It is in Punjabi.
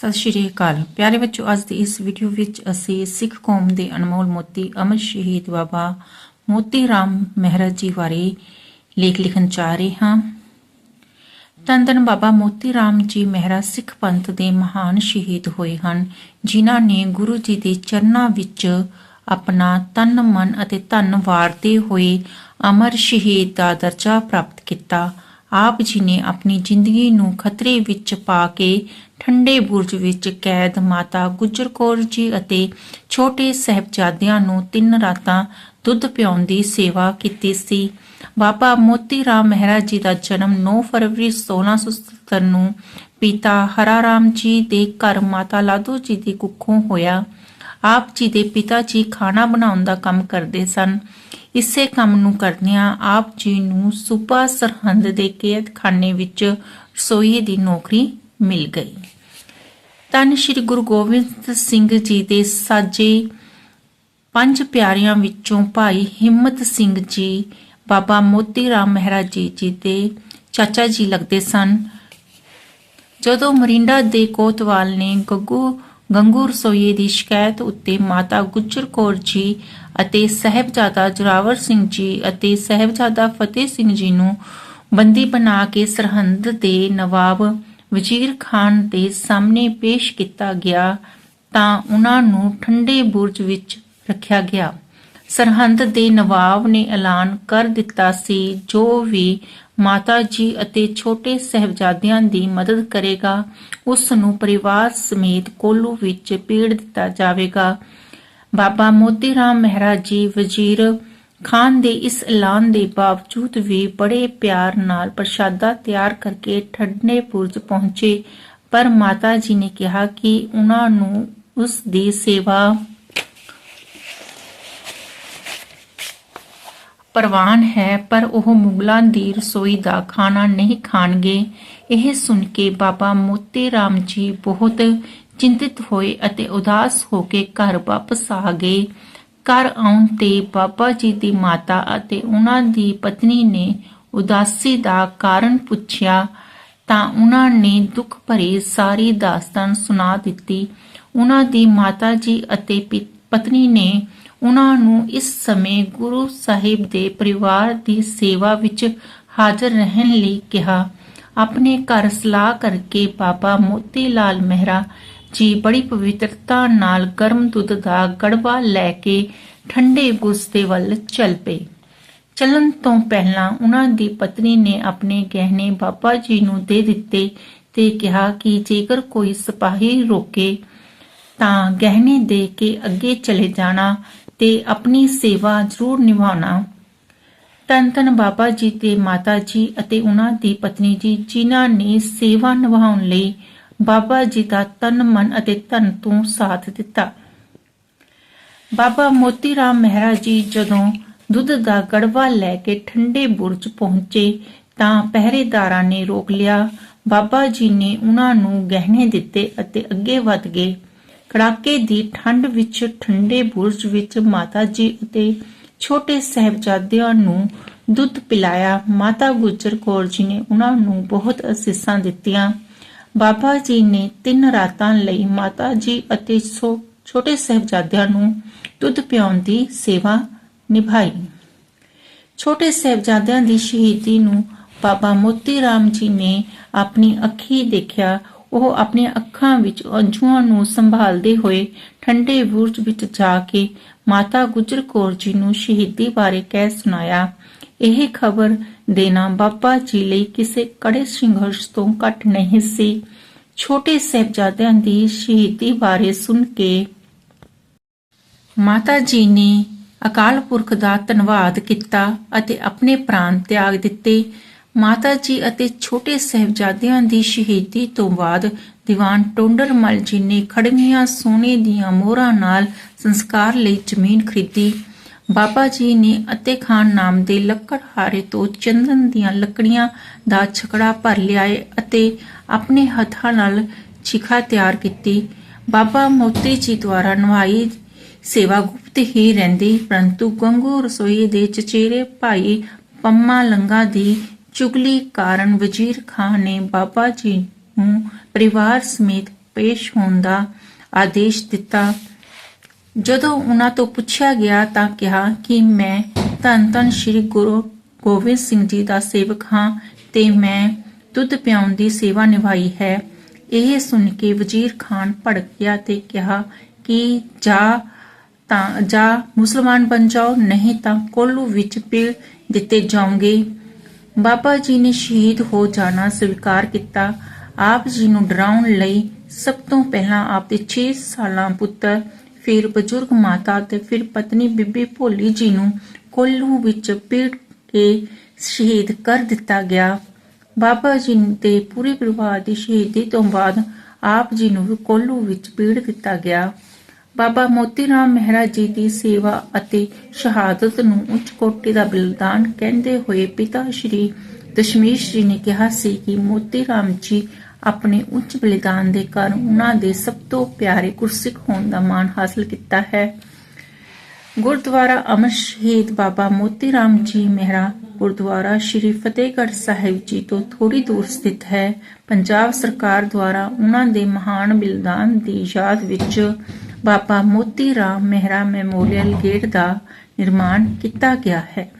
ਸਤਿ ਸ਼੍ਰੀ ਅਕਾਲ। ਪਿਆਰੇ ਬੱਚੋ, ਅੱਜ ਦੀ ਇਸ ਵੀਡੀਓ ਵਿੱਚ ਅਸੀਂ ਸਿੱਖ ਕੌਮ ਦੇ ਅਨਮੋਲ ਮੋਤੀ ਅਮਰ ਸ਼ਹੀਦ ਬਾਬਾ ਮੋਤੀ ਰਾਮ ਮਹਿਰਾ ਜੀ ਬਾਰੇ ਲੇਖ ਲਿਖਣ ਜਾ ਰਹੇ ਹਾਂ। ਤਨ ਧੰਨ ਬਾਬਾ ਮੋਤੀ ਰਾਮ ਜੀ ਮਹਿਰਾ ਸਿੱਖ ਪੰਥ ਦੇ ਮਹਾਨ ਸ਼ਹੀਦ ਹੋਏ ਹਨ, ਜਿਨ੍ਹਾਂ ਨੇ ਗੁਰੂ ਜੀ ਦੇ ਚਰਨਾਂ ਵਿੱਚ ਆਪਣਾ ਤਨ, ਮਨ ਅਤੇ ਧਨ ਵਾਰਦੇ ਹੋਏ ਅਮਰ ਸ਼ਹੀਦ ਦਾ ਦਰਜਾ ਪ੍ਰਾਪਤ ਕੀਤਾ। ਆਪ ਜੀ ਨੇ ਆਪਣੀ ਜ਼ਿੰਦਗੀ ਨੂੰ ਖਤਰੇ ਵਿੱਚ ਪਾ ਕੇ ਠੰਡੇ ਬੁਰਜ ਵਿੱਚ ਕੈਦ ਮਾਤਾ ਗੁਜਰ ਕੌਰ ਜੀ ਅਤੇ ਛੋਟੇ ਸਹਿਬਜ਼ਾਦਿਆਂ ਨੂੰ ਤਿੰਨ ਰਾਤਾਂ ਦੁੱਧ ਪਿਆਉਣ ਦੀ ਸੇਵਾ ਕੀਤੀ ਸੀ। ਬਾਬਾ ਮੋਤੀ ਰਾਮ ਮਹਿਰਾ ਜੀ ਦਾ ਜਨਮ 9 ਫਰਵਰੀ 1677 ਨੂੰ ਪਿਤਾ ਹਰਾ ਰਾਮ ਜੀ ਦੇ ਘਰ ਮਾਤਾ ਲਾਦੋ ਜੀ ਦੀ ਕੁੱਖੋਂ ਹੋਇਆ। ਆਪ ਜੀ ਦੇ ਪਿਤਾ ਜੀ ਖਾਣਾ ਬਣਾਉਣ ਦਾ ਕੰਮ ਕਰਦੇ ਸਨ। ਇਸੇ ਕੰਮ ਨੂੰ ਕਰਦਿਆਂ ਆਪ ਜੀ ਨੂੰ ਸੂਬਾ ਸਰਹੰਦ ਦੇ ਕੈਦਖਾਨੇ ਵਿੱਚ ਰਸੋਈ ਦੀ ਨੌਕਰੀ ਮਿਲ ਗਈ। ਤਨ ਸ੍ਰੀ ਗੁਰੂ ਗੋਬਿੰਦ ਸਿੰਘ ਜੀ ਦੇ ਸਾਜੇ ਪੰਜ ਪਿਆਰਿਆਂ ਵਿੱਚੋਂ ਭਾਈ ਹਿੰਮਤ ਸਿੰਘ ਜੀ, ਬਾਬਾ ਮੋਤੀ ਰਾਮ ਮਹਿਰਾ ਜੀ ਜੀ ਦੇ ਚਾਚਾ ਜੀ ਲੱਗਦੇ ਸਨ। ਜਦੋਂ ਮਰਿੰਡਾ ਦੇ ਕੋਤਵਾਲ ਨੇ ਗੱਗੂ ਗੰਗੂ ਰਸੋਈਏ ਦੀ ਸ਼ਿਕਾਇਤ ਉੱਤੇ ਮਾਤਾ ਗੁਜਰ ਕੌਰ ਜੀ ਅਤੇ ਸਹਿਬਜ਼ਾਦਾ ਜੋਰਾਵਰ ਸਿੰਘ ਜੀ ਅਤੇ ਸਹਿਬਜ਼ਾਦਾ ਫਤਿਹ ਸਿੰਘ ਜੀ ਨੂੰ ਬੰਦੀ ਬਣਾ ਕੇ ਸਰਹੰਦ ਦੇ ਨਵਾਬ ਵਜ਼ੀਰ ਖਾਨ ਦੇ ਸਾਹਮਣੇ ਪੇਸ਼ ਕੀਤਾ ਗਿਆ ਤਾਂ ਉਹਨਾਂ ਨੂੰ ਠੰਡੇ ਬੁਰਜ ਵਿੱਚ ਰੱਖਿਆ ਗਿਆ। ਸਰਹੰਦ ਦੇ ਨਵਾਬ ਨੇ ਐਲਾਨ ਕਰ ਦਿੱਤਾ ਸੀ, ਜੋ ਵੀ ਮਾਤਾ ਜੀ ਅਤੇ ਛੋਟੇ ਸਹਿਬਜ਼ਾਦਿਆਂ ਦੀ ਮਦਦ ਕਰੇਗਾ ਉਸ ਨੂੰ ਪਰਿਵਾਰ ਸਮੇਤ ਕੋਲੂ ਵਿੱਚ ਪੀੜ ਦਿੱਤਾ ਜਾਵੇਗਾ। ਬਾਬਾ ਮੋਤੀ ਰਾਮ ਮਹਿਰਾ ਜੀ ਵਜ਼ੀਰ ਖਾਨ ਦੇ ਇਸ ਐਲਾਨ ਦੇ ਬਾਵਜੂਦ ਵੀ ਬੜੇ ਪਿਆਰ ਨਾਲ ਪ੍ਰਸ਼ਾਦਾ ਤਿਆਰ ਕਰਕੇ ਠੰਡੇ ਪੁਰਜ ਪਹੁੰਚੇ, ਪਰ ਮਾਤਾ ਜੀ ਨੇ ਕਿਹਾ ਕਿ ਉਹਨਾਂ ਨੂੰ ਉਸ ਦੀ ਸੇਵਾ ਪ੍ਰਵਾਨ ਹੈ, ਪਰ ਉਹ ਮੁਗਲਾਂ ਦੀ ਰਸੋਈ ਦਾ ਖਾਣਾ ਨਹੀਂ ਖਾਣਗੇ। ਇਹ ਸੁਣ ਕੇ ਬਾਬਾ ਮੋਤੀ ਰਾਮ ਜੀ ਬਹੁਤ ਚਿੰਤਿਤ ਹੋਏ ਅਤੇ ਉਦਾਸ ਹੋ ਕੇ ਘਰ ਵਾਪਸ ਆ ਗਏ। ਘਰ ਆਉਣ ਤੇ ਬਾਬਾ ਜੀ ਦੀ ਮਾਤਾ ਅਤੇ ਉਹਨਾਂ ਦੀ ਪਤਨੀ ਨੇ ਉਦਾਸੀ ਦਾ ਕਾਰਨ ਪੁੱਛਿਆ। ਤਾਂ ਉਹਨਾਂ ਨੇ ਦੁੱਖ ਭਰੀ ਸਾਰੀ ਦਾਸਤਾਨ ਸੁਣਾ ਦਿੱਤੀ। ਉਹਨਾਂ ਦੀ ਮਾਤਾ ਜੀ ਅਤੇ ਪਤਨੀ ਨੇ ਉਹਨਾਂ ਨੂੰ ਇਸ ਸਮੇਂ ਗੁਰੂ ਸਾਹਿਬ ਦੇ ਪਰਿਵਾਰ ਦੀ ਸੇਵਾ ਵਿੱਚ ਹਾਜ਼ਰ ਰਹਿਣ ਲਈ ਕਿਹਾ। ਆਪਣੇ ਘਰ ਸਲਾਹ ਕਰਕੇ ਬਾਬਾ ਮੋਤੀ ਲਾਲ ਮਹਿਰਾ ਜੀ ਬੜੀ ਪਵਿੱਤਰਤਾ ਨਾਲ ਗਰਮ ਦੁੱਧ ਦਾ ਗੜਵਾ ਲੈ ਕੇ ਠੰਡੇ ਗੁਸਤੇ ਦੇ ਵੱਲ ਚੱਲ ਪਏ। ਚੱਲਣ ਤੋਂ ਪਹਿਲਾਂ ਉਹਨਾਂ ਦੀ ਪਤਨੀ ਨੇ ਆਪਣੇ ਗਹਿਣੇ ਬਾਬਾ ਜੀ ਨੂੰ ਦੇ ਦਿੱਤੇ ਤੇ ਕਿਹਾ ਕਿ ਜੇਕਰ ਕੋਈ ਸਿਪਾਹੀ ਰੋਕੇ ਤਾਂ ਗਹਿਣੇ ਦੇ ਕੇ ਅੱਗੇ ਚਲੇ ਜਾਣਾ ਤੇ ਆਪਣੀ ਸੇਵਾ ਜ਼ਰੂਰ ਨਿਭਾਉਣਾ। ਧੰਨ ਧੰਨ ਬਾਬਾ ਜੀ ਤੇ ਮਾਤਾ ਜੀ ਅਤੇ ਉਹਨਾਂ ਦੀ ਪਤਨੀ ਜੀ, ਜਿਨ੍ਹਾਂ ਨੇ ਸੇਵਾ ਨਿਭਾਉਣ ਲਈ ਬਾਬਾ ਜੀ ਦਾ ਤਨ, ਮਨ ਅਤੇ ਧਨ ਤੋਂ ਸਾਥ ਦਿੱਤਾ। ਬਾਬਾ ਮੋਤੀ ਰਾਮ ਮਹਿਰਾ ਜੀ ਜਦੋਂ ਦੁੱਧ ਦਾ ਗੜਵਾ ਲੈ ਕੇ ਠੰਡੇ ਬੁਰਜ ਪਹੁੰਚੇ ਤਾਂ ਪਹਿਰੇਦਾਰਾਂ ਨੇ ਰੋਕ ਲਿਆ। ਬਾਬਾ ਜੀ ਨੇ ਉਹਨਾਂ ਨੂੰ ਗਹਿਣੇ ਦਿੱਤੇ ਅਤੇ ਅੱਗੇ ਵਧ ਗਏ। ਕੜਾਕੇ ਦੀ ਠੰਡ ਵਿੱਚ ਠੰਡੇ ਬੁਰਜ ਵਿੱਚ ਮਾਤਾ ਜੀ ਅਤੇ ਛੋਟੇ ਸਹਿਬਜ਼ਾਦਿਆਂ ਨੂੰ ਦੁੱਧ ਪਿਲਾਇਆ। ਮਾਤਾ ਗੁਜਰ ਕੌਰ ਜੀ ਨੇ ਉਹਨਾਂ ਨੂੰ ਬਹੁਤ ਅਸੀਸਾਂ ਦਿੱਤੀਆਂ। ਬਾਬਾ ਜੀ ਨੇ ਤਿੰਨ ਰਾਤਾਂ ਲਈ ਮਾਤਾ ਜੀ ਅਤੇ ਛੋਟੇ ਸਹਿਬਜ਼ਾਦਿਆਂ ਨੂੰ ਦੁੱਧ ਪਿਆਉਣ ਦੀ ਸੇਵਾ ਨਿਭਾਈ। ਛੋਟੇ ਸਹਿਬਜ਼ਾਦਿਆਂ ਦੀ ਸ਼ਹੀਦੀ ਨੂੰ ਬਾਬਾ ਮੋਤੀ ਰਾਮ ਜੀ ਨੇ ਆਪਣੀ ਅੱਖੀ ਦੇਖਿਆ। ਉਹ ਆਪਣੀਆਂ ਅੱਖਾਂ ਵਿੱਚ ਅੰਜੂਆਂ ਨੂੰ ਸੰਭਾਲਦੇ ਹੋਏ ਠੰਡੇ ਬੁਰਜ ਵਿੱਚ ਜਾ ਕੇ ਮਾਤਾ ਗੁਜਰ ਕੌਰ ਜੀ ਨੂੰ ਸ਼ਹੀਦੀ ਬਾਰੇ ਕਹਿ ਸੁਣਾਇਆ। ਇਹ ਖਬਰ ਦੇਣਾ ਬਾਬਾ ਜੀ ਲਈ ਕਿਸੇ ਕੜੇ ਸੰਘਰਸ਼ ਤੋਂ ਘੱਟ ਨਹੀਂ ਸੀ। ਛੋਟੇ ਸਹਿਬਜ਼ਾਦਿਆਂ ਦੀ ਸ਼ਹੀਦੀ ਬਾਰੇ ਸੁਣ ਕੇ ਮਾਤਾ ਜੀ ਨੇ ਅਕਾਲ ਪੁਰਖ ਦਾ ਧੰਨਵਾਦ ਕੀਤਾ ਅਤੇ ਆਪਣੇ ਪ੍ਰਾਣ ਤਿਆਗ ਦਿੱਤੇ। ਮਾਤਾ ਜੀ ਅਤੇ ਛੋਟੇ ਸਹਿਬਜ਼ਾਦਿਆਂ ਦੀ ਸ਼ਹੀਦੀ ਤੋਂ ਬਾਅਦ ਦੀਵਾਨ ਟੋਂਡਰਮਲ ਜੀ ਨੇ ਖੜਮੀਆਂ ਸੋਨੇ ਦੀਆਂ ਮੋਹਰਾਂ ਨਾਲ ਸੰਸਕਾਰ ਲਈ ਜ਼ਮੀਨ ਖਰੀਦੀ। ਬਾਬਾ ਜੀ ਨੇ ਅਤੇ ਖਾਨ ਨਾਮ ਦੇ ਲੱਕੜਹਾਰੇ ਤੋਂ ਚੰਦਨ ਦੀਆਂ ਲੱਕੜੀਆਂ ਦਾ ਛਕੜਾ ਭਰ ਲਿਆਏ ਅਤੇ ਆਪਣੇ ਹੱਥਾਂ ਨਾਲ ਚਿਖਾ ਤਿਆਰ ਕੀਤੀ। ਬਾਬਾ ਮੋਤੀ ਜੀ ਦੁਆਰਾ ਨਵਾਈ ਸੇਵਾ ਗੁਪਤ ਹੀ ਰਹਿੰਦੀ, ਪਰੰਤੂ ਗੰਗੂ ਰਸੋਈ ਦੇ ਚਚੇਰੇ ਭਾਈ ਪੰਮਾ ਲੰਗਾ ਦੀ ਚੁਗਲੀ ਕਾਰਨ ਵਜ਼ੀਰ ਖਾਨ ਨੇ ਬਾਬਾ ਜੀ ਨੂੰ ਪਰਿਵਾਰ ਸਮੇਤ ਪੇਸ਼ ਹੋਣ ਦਾ ਆਦੇਸ਼ ਦਿੱਤਾ। ਜਦੋਂ ਉਹਨਾਂ ਤੋਂ ਪੁੱਛਿਆ ਗਿਆ ਤਾਂ ਕਿਹਾ ਕਿ ਮੈਂ ਧੰਨ ਧੰਨ ਸ੍ਰੀ ਗੁਰੂ ਗੋਬਿੰਦ ਸਿੰਘ ਜੀ ਦਾ ਸੇਵਕ ਹਾਂ ਤੇ ਮੈਂ ਦੁੱਧ ਪਿਆਉਣ ਦੀ ਸੇਵਾ ਨਿਭਾਈ ਹੈ। ਇਹ ਸੁਣ ਕੇ ਵਜ਼ੀਰ ਖਾਨ ਭੜਕ ਗਿਆ ਤੇ ਕਿਹਾ ਕਿ ਜਾ ਤਾਂ ਜਾ ਮੁਸਲਮਾਨ ਬਣ ਜਾਓ, ਨਹੀਂ ਤਾਂ ਕੋਲੂ ਵਿੱਚ ਪੀੜ ਦਿੱਤੇ ਜਾਓਗੇ। ਬਾਬਾ ਜੀ ਨੇ ਸ਼ਹੀਦ ਹੋ ਜਾਣਾ ਸਵੀਕਾਰ ਕੀਤਾ। ਆਪ ਜੀ ਨੂੰ ਡਰਾਉਣ ਲਈ ਸਭ ਤੋਂ ਪਹਿਲਾਂ ਆਪ ਦੇ 6 ਸਾਲਾਂ ਪੁੱਤਰ, ਫਿਰ ਬਜ਼ੁਰਗ ਮਾਤਾ ਤੇ ਫਿਰ ਪਤਨੀ ਬੀਬੀ ਭੋਲੀ ਜੀ ਨੂੰ ਕੋਲੂ ਵਿੱਚ ਪੀੜ ਕੇ ਸ਼ਹੀਦ ਕਰ ਦਿੱਤਾ ਗਿਆ। ਬਾਬਾ ਜੀ ਦੇ ਪੂਰੇ ਪਰਿਵਾਰ ਦੀ ਸ਼ਹੀਦੀ ਤੋਂ ਬਾਅਦ ਆਪ ਜੀ ਨੂੰ ਕੋਲੂ ਵਿੱਚ ਪੀੜ ਦਿੱਤਾ ਗਿਆ। ਬਾਬਾ ਮੋਤੀ ਰਾਮ ਮਹਿਰਾ ਜੀ ਦੀ ਸੇਵਾ ਅਤੇ ਸ਼ਹਾਦਤ ਨੂੰ ਉੱਚ ਕੋਟि ਦਾ ਬਲਿਦਾਨ ਕਹਿੰਦੇ ਹੋਏ ਪਿਤਾ ਸ਼੍ਰੀ ਦਸ਼ਮੇਸ਼ ਜੀ ਨੇ ਕਿਹਾ ਸੀ ਕਿ ਮੋਤੀ ਰਾਮ ਜੀ ਆਪਣੇ ਉੱਚ ਬਲਿਦਾਨ ਦੇ ਕਾਰਨ ਉਹਨਾਂ ਦੇ ਸਭ ਤੋਂ ਪਿਆਰੇ ਗੁਰਸਿੱਖ ਹੋਣ ਦਾ ਮਾਣ ਹਾਸਲ ਕੀਤਾ ਹੈ। ਗੁਰਦੁਆਰਾ ਅਮਰ ਸ਼ਹੀਦ ਬਾਬਾ ਮੋਤੀ ਰਾਮ ਜੀ ਮਹਿਰਾ ਗੁਰਦੁਆਰਾ ਸ਼੍ਰੀ ਫਤਿਹਗੜ੍ਹ ਸਾਹਿਬ ਜੀ ਤੋਂ ਥੋੜੀ ਦੂਰ ਸਥਿਤ ਹੈ। ਪੰਜਾਬ ਸਰਕਾਰ ਦੁਆਰਾ ਉਹਨਾਂ ਦੇ ਮਹਾਨ ਬਲਿਦਾਨ ਦੀ ਯਾਦ ਵਿੱਚ ਬਾਬਾ ਮੋਤੀ ਰਾਮ ਮਹਿਰਾ ਮੈਮੋਰੀਅਲ ਗੇਟ ਦਾ ਨਿਰਮਾਣ ਕੀਤਾ ਗਿਆ ਹੈ।